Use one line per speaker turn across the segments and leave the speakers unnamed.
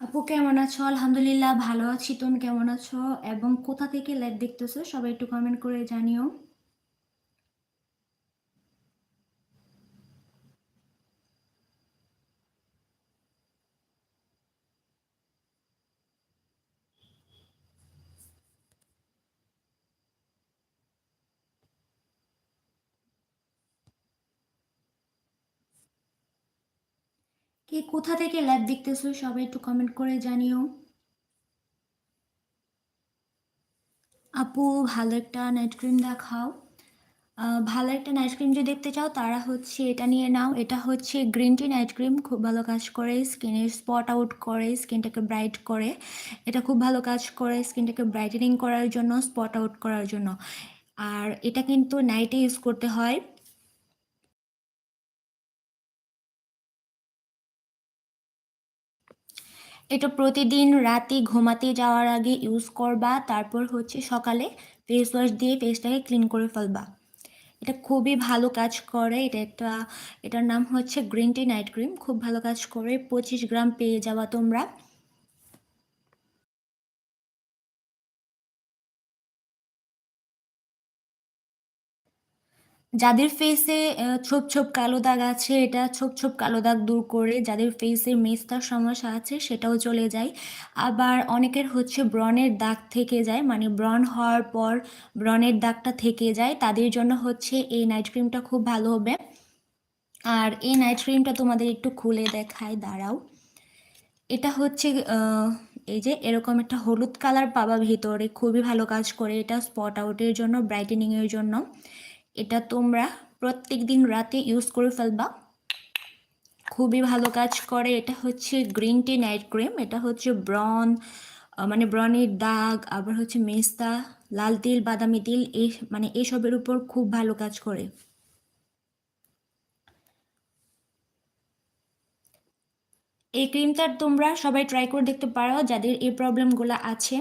আপু, কেমন আছো? আলহামদুলিল্লাহ ভালো আছি। তুমি কেমন আছো? এবং কোথা থেকে লাইভ দেখতেছো? সবাই একটু কমেন্ট করে জানিও। কে কোথা থেকে লাইভ দেখতেছো সবাই একটু কমেন্ট করে জানিও। আপু, ভালো একটা নাইট ক্রিম দেখাও। ভালো একটা নাইট ক্রিম যদি দেখতে চাও, তারা হচ্ছে এটা নিয়ে নাও। এটা হচ্ছে গ্রিন টি নাইট ক্রিম খুব ভালো কাজ করে স্কিনের স্পট আউট করে স্কিনটাকে ব্রাইট করে। এটা খুব ভালো কাজ করে স্কিনটাকে ব্রাইটেনিং করার জন্য স্পট আউট করার জন্য। আর এটা কিন্তু নাইটে ইউজ করতে হয়। এটা প্রতিদিন রাতে ঘুমাতে যাওয়ার আগে ইউজ করবা, তারপর হচ্ছে সকালে ফেস ওয়াশ দিয়ে ফেসটাকে ক্লিন করে ফেলবা। এটা খুবই ভালো কাজ করে, এটা একটা, এটার নাম হচ্ছে গ্রিন টি নাইট ক্রিম খুব ভালো কাজ করে। পঁচিশ গ্রাম পেয়ে যাওয়া তোমরা। যাদের ফেসে ছোপ ছোপ কালো দাগ আছে, এটা ছোপ ছোপ কালো দাগ দূর করে যাদের ফেসে মেস্তার সমস্যা আছে, সেটাও চলে যায়। আবার অনেকের হচ্ছে ব্রণের দাগ থেকে যায় মানে ব্রণ হওয়ার পর ব্রণের দাগটা থেকে যায়। তাদের জন্য হচ্ছে এই নাইট ক্রিমটা খুব ভালো হবে। আর এই নাইট ক্রিমটা তোমাদের একটু খুলে দেখায় দাঁড়াও। এটা হচ্ছে এই যে এরকম একটা হলুদ কালার পাবা ভিতরে, খুবই ভালো কাজ করে এটা স্পট আউটের জন্য ব্রাইটেনিংয়ের জন্য। এটা তোমরা প্রত্যেক দিন রাতে ইউজ করে ফেলবা। খুবই ভালো কাজ করে। এটা হচ্ছে গ্রিন টি নাইট ক্রিম এটা হচ্ছে ব্রন মানে ব্রনের দাগ, আবার হচ্ছে মেস্তা, লাল তিল, বাদামি তিল এই মানে এসবের উপর খুব ভালো কাজ করে। এই ক্রিমটা তোমরা সবাই ট্রাই করে দেখতে পারো, যাদের এই প্রবলেমগুলো আছে।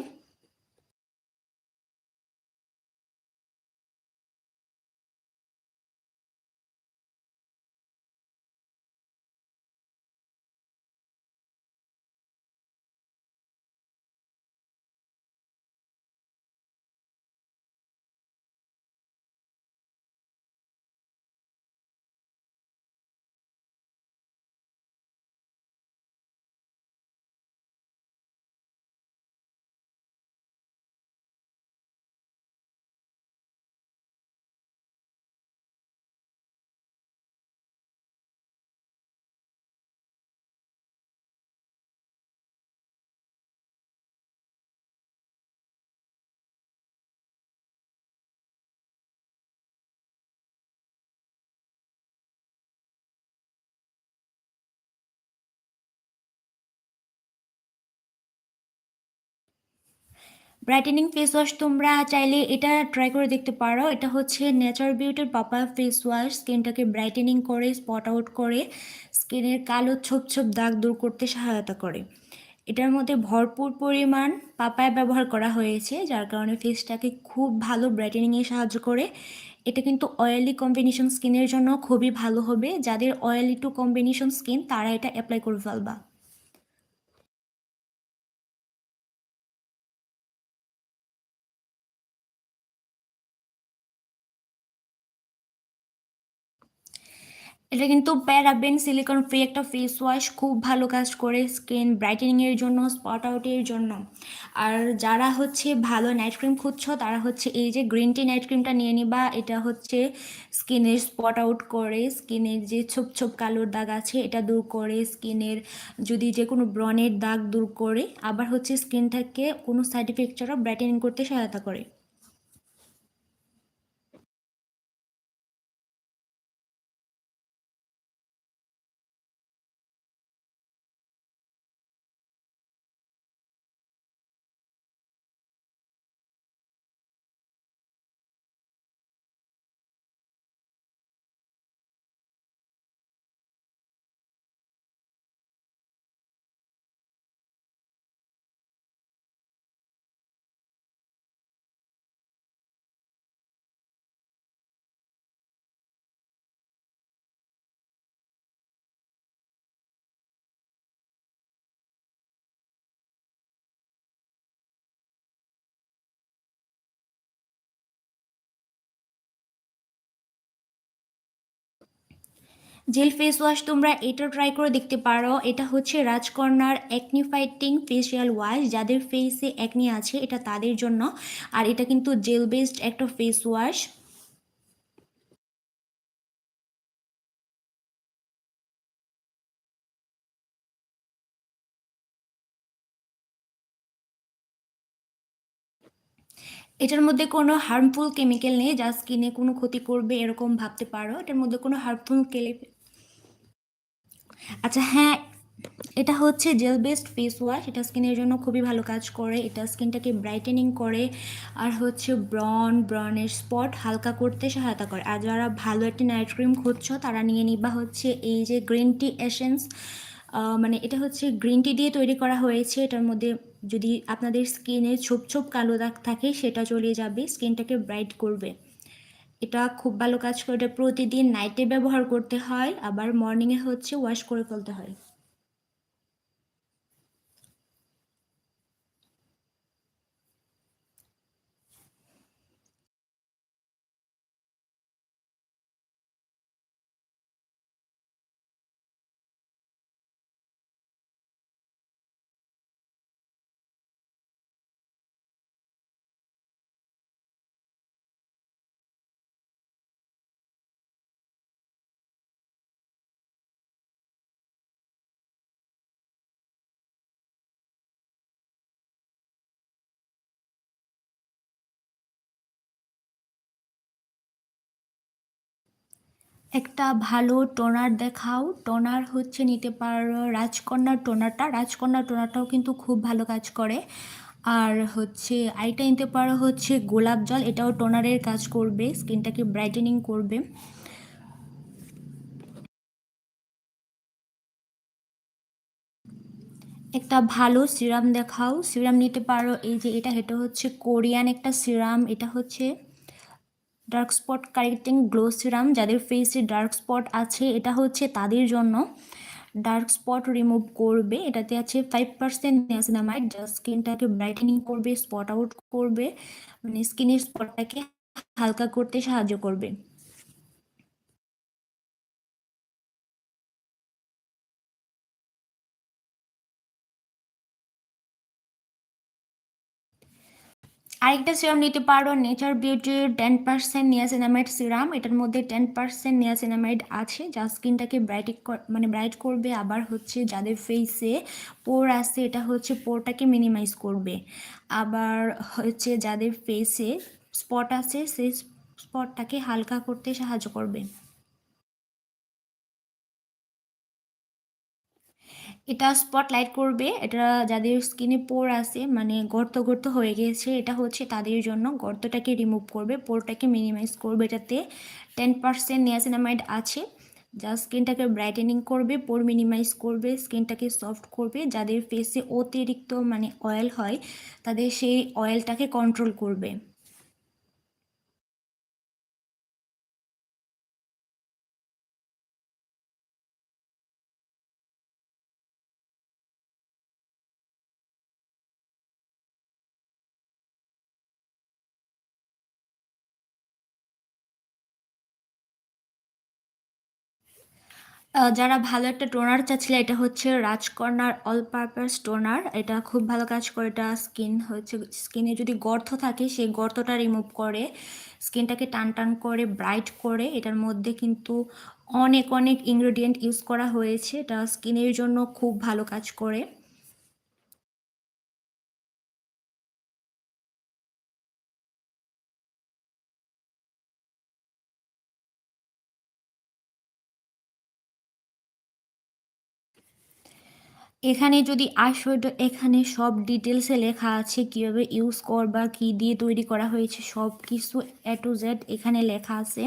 ব্রাইটেনিং ফেস ওয়াশ তোমরা চাইলে এটা ট্রাই করে দেখতে পারো। এটা হচ্ছে নেচার বিউটির পাপা ফেস ওয়াশ স্কিনটাকে ব্রাইটেনিং করে স্পট আউট করে স্কিনের কালো ছোপ ছোপ দাগ দূর করতে সহায়তা করে। এটার মধ্যে ভরপুর পরিমাণ পাপায় ব্যবহার করা হয়েছে, যার কারণে ফেসটাকে খুব ভালো ব্রাইটেনিংয়ে সাহায্য করে। এটা কিন্তু অয়েলি কম্বিনেশন স্কিনের জন্য খুবই ভালো হবে। যাদের অয়েলি টু কম্বিনেশন স্কিন তারা এটা অ্যাপ্লাই করে ফেলবা। এটা কিন্তু প্যারাবেন সিলিকন ফ্রি একটা ফেস ওয়াশ খুব ভালো কাজ করে স্কিন ব্রাইটেনিংয়ের জন্য স্পট আউটের জন্য। আর যারা হচ্ছে ভালো নাইট ক্রিম খুঁজছো, তারা হচ্ছে এই যে গ্রিন টি নাইট ক্রিমটা নিয়ে নিবা। এটা হচ্ছে স্কিনের স্পট আউট করে স্কিনের যে ছোপ ছোপ কালোর দাগ আছে, এটা দূর করে স্কিনের যদি যে কোনো ব্রনের দাগ দূর করে, আবার হচ্ছে স্কিনটাকে কোনো সাইড ইফেক্ট ছাড়া ব্রাইটেনিং করতে সহায়তা করে। জেল ফেস ওয়াশ তোমরা এটা ট্রাই করে দেখতে পারো। এটা হচ্ছে Rajkarna acne fighting facial wash যাদের ফেসে অ্যাকনি আছে, এটা তাদের জন্য। আর এটা কিন্তু জেল বেসড একটা ফেস ওয়াশ এটার মধ্যে কোনো হার্মফুল কেমিক্যাল নেই, যা স্কিনে কোনো ক্ষতি করবে এরকম ভাবতে পারো। এটার মধ্যে কোনো হার্মফুল আচ্ছা হ্যাঁ এটা হচ্ছে জেল বেসড ফেস ওয়াশ এটা স্কিনের জন্য খুবই ভালো কাজ করে। এটা স্কিনটাকে ব্রাইটেনিং করে আর হচ্ছে ব্রন ব্রনের স্পট হালকা করতে সহায়তা করে। আর যারা ভালো একটি নাইট ক্রিম খুঁজছ, তারা নিয়ে নিবা হচ্ছে এই যে গ্রিন টি এসেন্স মানে এটা হচ্ছে গ্রিন টি দিয়ে তৈরি করা হয়েছে। এটার মধ্যে যদি আপনাদের স্কিনে ছোপ ছোপ কালো দাগ থাকে, সেটা চলে যাবে স্কিনটাকে ব্রাইট করবে। এটা খুব ভালো কাজ করে। এটা প্রতিদিন নাইটে ব্যবহার করতে হয়, আবার মর্নিংয়ে হচ্ছে ওয়াশ করে ফেলতে হয়। একটা ভালো টোনার দেখাও। টোনার হচ্ছে নিতে পারো রাজকন্যার টোনারটা। রাজকন্যার টোনারটাও কিন্তু খুব ভালো কাজ করে। আর হচ্ছে আইটা নিতে পারো হচ্ছে গোলাপ জল। এটাও টোনারের কাজ করবে, স্কিনটাকে ব্রাইটেনিং করবে। একটা ভালো সিরাম দেখাও। সিরাম নিতে পারো, এই যে এটা এটা হচ্ছে কোরিয়ান একটা সিরাম। এটা হচ্ছে dark spot correcting glow serum যাদের ফেসে ডার্ক স্পট আছে, এটা হচ্ছে তাদের জন্য। ডার্ক স্পট রিমুভ করবে, এটাতে আছে ফাইভ পার্সেন্ট নিয়াসিনামাইড যা স্কিনটাকে ব্রাইটেনিং করবে স্পট আউট করবে মানে স্কিনের স্পটটাকে হালকা করতে সাহায্য করবে। আরেকটা সিরাম নিতে পারো নেচার বিউটির টেন পার্সেন্ট নিয়াসিনামাইড সিরাম এটার মধ্যে টেন পার্সেন্ট নিয়াসিনামাইড আছে, যা স্কিনটাকে ব্রাইট মানে ব্রাইট করবে, আবার হচ্ছে যাদের ফেসে পোর আছে, এটা হচ্ছে পোরটাকে মিনিমাইজ করবে। আবার হচ্ছে যাদের ফেসে স্পট আছে, সেই স্পটটাকে হালকা করতে সাহায্য করবে। এটা স্পটলাইট করবে, এটা যাদের স্কিনে পোর আছে মানে গর্ত গর্ত হয়ে গেছে, এটা হচ্ছে তাদের জন্য গর্তটাকে রিমুভ করবে পোরটাকে মিনিমাইজ করবে এটাতে। টেন পার্সেন্ট নিয়াসিনামাইড আছে, যা স্কিনটাকে ব্রাইটেনিং করবে পোর মিনিমাইজ করবে স্কিনটাকে সফট করবে। যাদের ফেসে অতিরিক্ত মানে অয়েল হয়, তাদের সেই অয়েলটাকে কন্ট্রোল করবে। যারা ভালো একটা টোনার চাচ্ছিল, এটা হচ্ছে রাজকর্নার অল পারপাস টোনার। এটা খুব ভালো কাজ করে। এটা স্কিন হচ্ছে স্কিনে যদি গর্ত থাকে, সেই গর্তটা রিমুভ করে স্কিনটাকে টান টান করে ব্রাইট করে, এটার মধ্যে কিন্তু অনেক অনেক ইনগ্রেডিয়েন্ট ইউজ করা হয়েছে। এটা স্কিনের জন্য খুব ভালো কাজ করে। এখানে যদি আসো এখানে সব ডিটেলসে লেখা আছে কীভাবে ইউজ করবা কি দিয়ে তৈরি করা হয়েছে সব কিছু এ টু জেড এখানে লেখা আছে।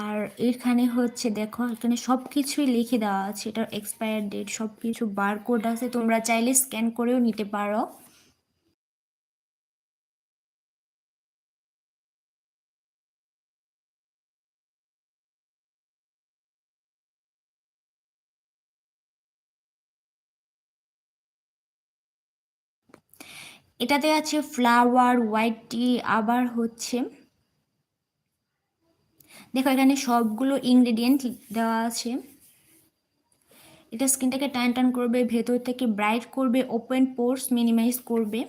আর এখানে হচ্ছে দেখো, এখানে সব কিছুই লিখে দেওয়া আছে, এটার এক্সপায়ার ডেট সব কিছু বারকোড আছে, তোমরা চাইলে স্ক্যান করেও নিতে পারো। এটাতে আছে ফ্লাওয়ার হোয়াইট টি আবার হচ্ছে, দেখো এখানে সবগুলো ইনগ্রেডিয়েন্ট দেওয়া আছে। এটা স্কিনটাকে টান টান করবে, ভেতর থেকে ব্রাইট করবে ওপেন পোর্স মিনিমাইজ করবে।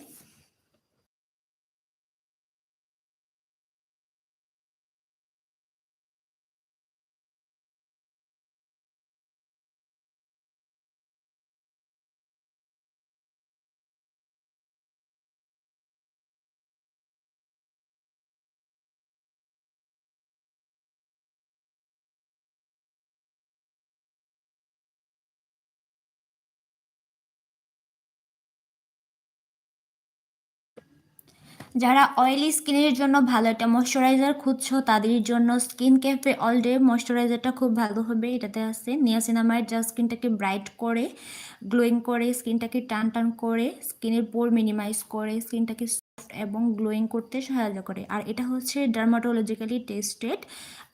যারা অয়েলি স্কিনের জন্য ভালো একটা ময়শ্চারাইজার খুঁজছো, তাদের জন্য স্কিন ক্যাফে অল ডে ময়শ্চারাইজারটা খুব ভালো হবে। এটাতে আছে নিয়াসিনামাইড যা স্কিনটাকে ব্রাইট করে গ্লোয়িং করে, স্কিনটাকে টান টান করে, স্কিনের পোর মিনিমাইজ করে, স্কিনটাকে সফট এবং গ্লোয়িং করতে সহায়তা করে। আর এটা হচ্ছে ডার্মাটোলজিক্যালি টেস্টেড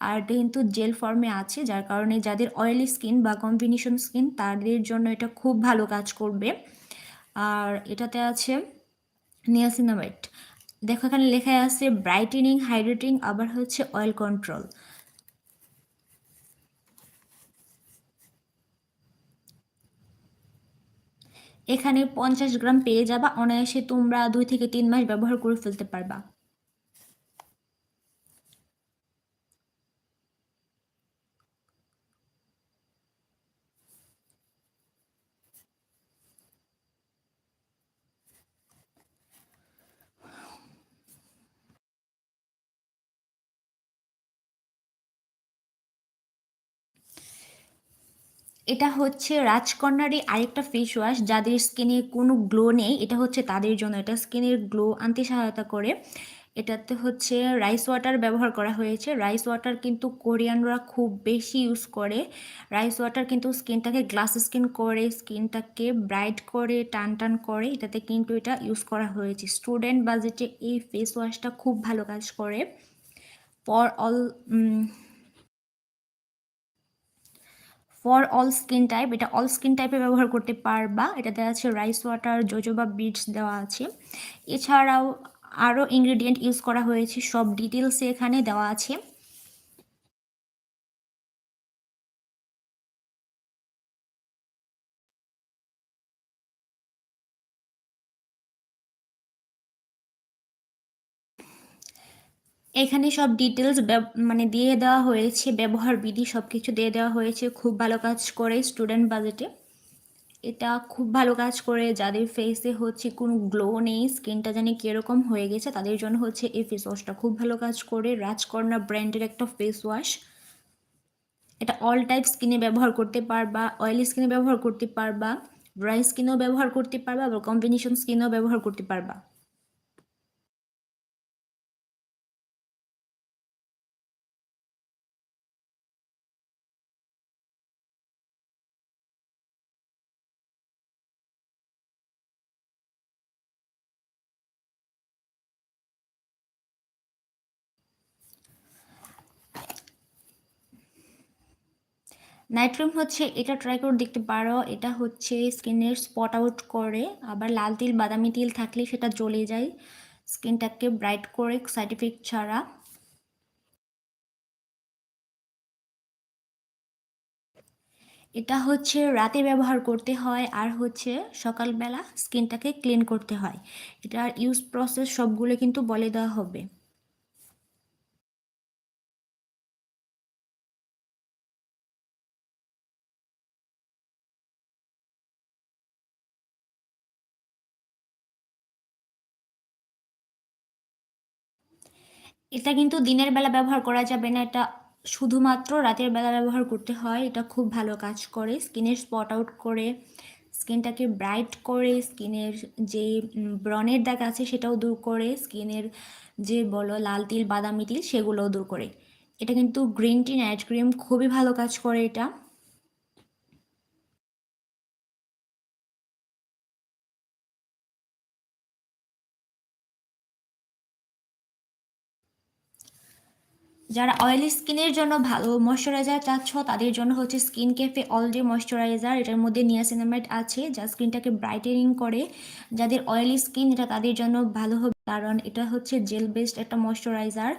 আর এটা কিন্তু জেল ফর্মে আছে, যার কারণে যাদের অয়েলি স্কিন বা কম্বিনেশন স্কিন তাদের জন্য এটা খুব ভালো কাজ করবে। আর এটাতে আছে নিয়াসিনামাইড দেখো এখানে লেখা আছে ব্রাইটেনিং হাইড্রেটিং আবার হচ্ছে অয়েল কন্ট্রোল এখানে পঞ্চাশ গ্রাম পেয়ে যাবা, অনায়াসে তোমরা দুই থেকে তিন মাস ব্যবহার করে ফেলতে পারবা। এটা হচ্ছে রাজকন্যারই আরেকটা ফেস ওয়াশ যাদের স্কিনে কোনো গ্লো নেই। এটা হচ্ছে তাদের জন্য। এটা স্কিনের গ্লো আনতে সহায়তা করে। এটাতে হচ্ছে রাইস ওয়াটার ব্যবহার করা হয়েছে। রাইস ওয়াটার কিন্তু কোরিয়ানরা খুব বেশি ইউজ করে। রাইস ওয়াটার কিন্তু স্কিনটাকে গ্লাস স্কিন করে স্কিনটাকে ব্রাইট করে, টান টান করে। এটাতে কিন্তু এটা ইউজ করা হয়েছে। স্টুডেন্ট বাজেটে এই ফেস ওয়াশটা খুব ভালো কাজ করে। For all for all skin type এটা অল স্কিন টাইপে ব্যবহার করতে পারবা। এটা দেওয়া আছে রাইস ওয়াটার জোজোবা বিটস দেওয়া আছে। এছাড়াও আরও ইনগ্রিডিয়েন্ট ইউজ করা হয়েছে, সব ডিটেলস এখানে দেওয়া আছে। এখানে সব ডিটেলস মানে দিয়ে দেওয়া হয়েছে, ব্যবহার বিধি সব কিছু দিয়ে দেওয়া হয়েছে, খুব ভালো কাজ করে স্টুডেন্ট বাজেটে এটা খুব ভালো কাজ করে, যাদের ফেসে হচ্ছে কোনো গ্লো নেই স্কিনটা জানি কীরকম হয়ে গেছে, তাদের জন্য হচ্ছে এই ফেস ওয়াশটা খুব ভালো কাজ করে। রাজকর্ণা ব্র্যান্ডের একটা ফেস ওয়াশ এটা অল টাইপ স্কিনে ব্যবহার করতে পারবা অয়েলি স্কিনে ব্যবহার করতে পারবা ড্রাই স্কিনেও ব্যবহার করতে পারবা, আবার কম্বিনেশন স্কিনেও ব্যবহার করতে পারবা। নাইট ক্রিম হচ্ছে, এটা ট্রাই করে, দেখতে পারো, এটা হচ্ছে স্কিনের স্পট আউট করে, আবার লাল তিল, বাদামি তিল থাকলে সেটা জ্বলে যায়, স্কিনটাকে ব্রাইট করে সাইড এফেক্ট ছাড়া। এটা হচ্ছে রাতে ব্যবহার করতে হয়, আর হচ্ছে সকালবেলা স্কিনটাকে ক্লিন করতে হয়। এটার ইউজ প্রসেস সবগুলো কিন্তু বলে দেওয়া হবে। এটা কিন্তু দিনের বেলা ব্যবহার করা যাবে না। এটা শুধুমাত্র রাতের বেলা ব্যবহার করতে হয়। এটা খুব ভালো কাজ করে। স্কিনের স্পট আউট করে, স্কিনটাকে ব্রাইট করে, স্কিনের যে ব্রনের দাগ আছে সেটাও দূর করে, স্কিনের যে বলো লাল তিল, বাদামি তিল, সেগুলোও দূর করে। এটা কিন্তু গ্রিন টি, নাইট ক্রিম খুবই ভালো কাজ করে এটা। যারা অয়েলি স্কিনের জন্য ভালো ময়শ্চারাইজার চাচ্ছ, তাদের জন্য হচ্ছে স্কিন ক্যাফে ডে ময়শ্চারাইজার এটার মধ্যে নিয়াসিনামাইড আছে, যা স্কিনটাকে ব্রাইটেনিং করে। যাদের অয়েলি স্কিন এটা তাদের জন্য ভালো হবে, কারণ এটা হচ্ছে জেল বেসড একটা ময়শ্চারাইজার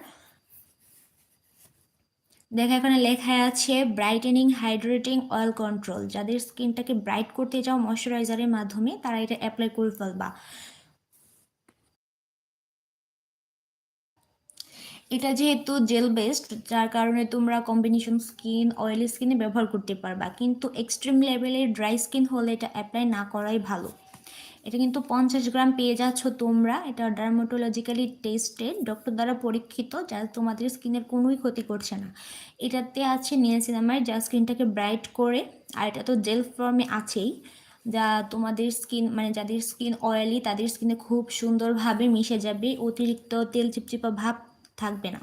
দেখো, এখানে লেখা আছে ব্রাইটেনিং হাইড্রেটিং অয়েল কন্ট্রোল যাদের স্কিনটাকে ব্রাইট করতে চাও ময়শ্চারাইজারের মাধ্যমে, তারা এটা অ্যাপ্লাই করে ফেলবা। এটা যেহেতু জেল বেসড যার কারণে তোমরা কম্বিনেশন স্কিন অয়েলি স্কিনে ব্যবহার করতে পারবা। কিন্তু এক্সট্রিম লেভেলের ড্রাই স্কিন হলে এটা অ্যাপ্লাই না করাই ভালো। এটা কিন্তু পঞ্চাশ গ্রাম পেয়ে যাচ্ছ তোমরা। এটা ডার্মাটোলজিক্যালি টেস্টেড ডক্টর দ্বারা পরীক্ষিত, যা তোমাদের স্কিনের কোনোই ক্ষতি করছে না। এটাতে আছে নিয়াসিনামাইড যা স্কিনটাকে ব্রাইট করে, আর এটা তো জেল ফর্মে আছেই। যা তোমাদের স্কিন মানে যাদের স্কিন অয়েলি তাদের স্কিনে খুব সুন্দরভাবে মিশে যাবে। অতিরিক্ত তেল, চিপচিপা ভাব থাকবে না।